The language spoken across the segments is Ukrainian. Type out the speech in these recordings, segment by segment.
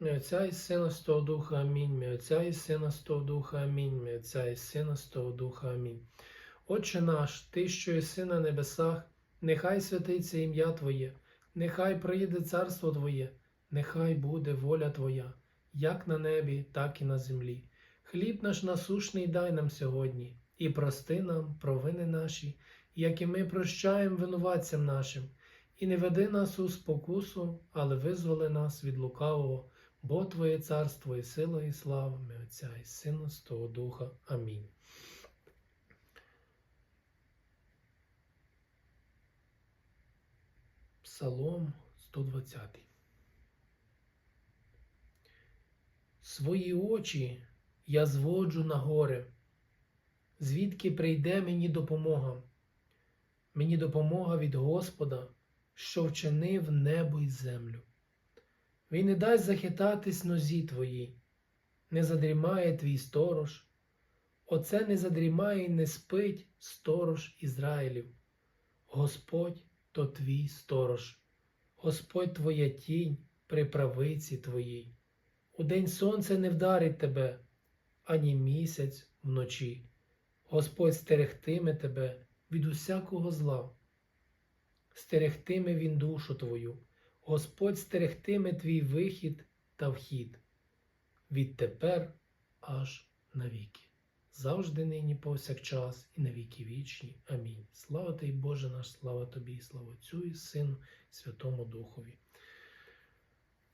Мій Отця і Сина Святого Духа, амінь. Мій Отця і Сина Святого Духа, амінь. Мій Отця і Сина Святого Духа, амінь. Отче наш, Ти, що єси на небесах, нехай святиться ім'я Твоє, нехай приїде царство Твоє, нехай буде воля Твоя, як на небі, так і на землі. Хліб наш насушний дай нам сьогодні, і прости нам провини наші, як і ми прощаємо винуватцям нашим, і не веди нас у спокусу, але визволи нас від лукавого, бо Твоє царство і сила, і слава, ми Отця і Сина, з того Духа. Амінь. Псалом 120. Свої очі я зводжу на гори, звідки прийде мені допомога. Мені допомога від Господа, що вчинив небо й землю. Він не дасть захитатись нозі твоїй, не задрімає твій сторож. Оце не задрімає й не спить сторож Ізраїлів. Господь то твій сторож, Господь твоя тінь при правиці твоїй. Удень сонце не вдарить тебе, ані місяць вночі. Господь стерегтиме тебе від усякого зла. Стерегтиме він душу твою, Господь стерегтиме твій вихід та вхід. Відтепер аж навіки. Завжди нині повсякчас і на віки вічні. Амінь. Слава Тобі, Боже наш, слава Тобі, слава Отцю і Сину, Святому Духові.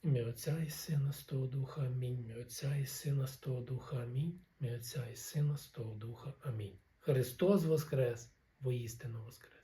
Ім'я Отця і Сина з того Духа, Амінь. Ім'я Отця і Сина з того Духа, Амінь. Ім'я Отця і Сина з того Духа, Амінь. Христос Воскрес, воістину Воскрес.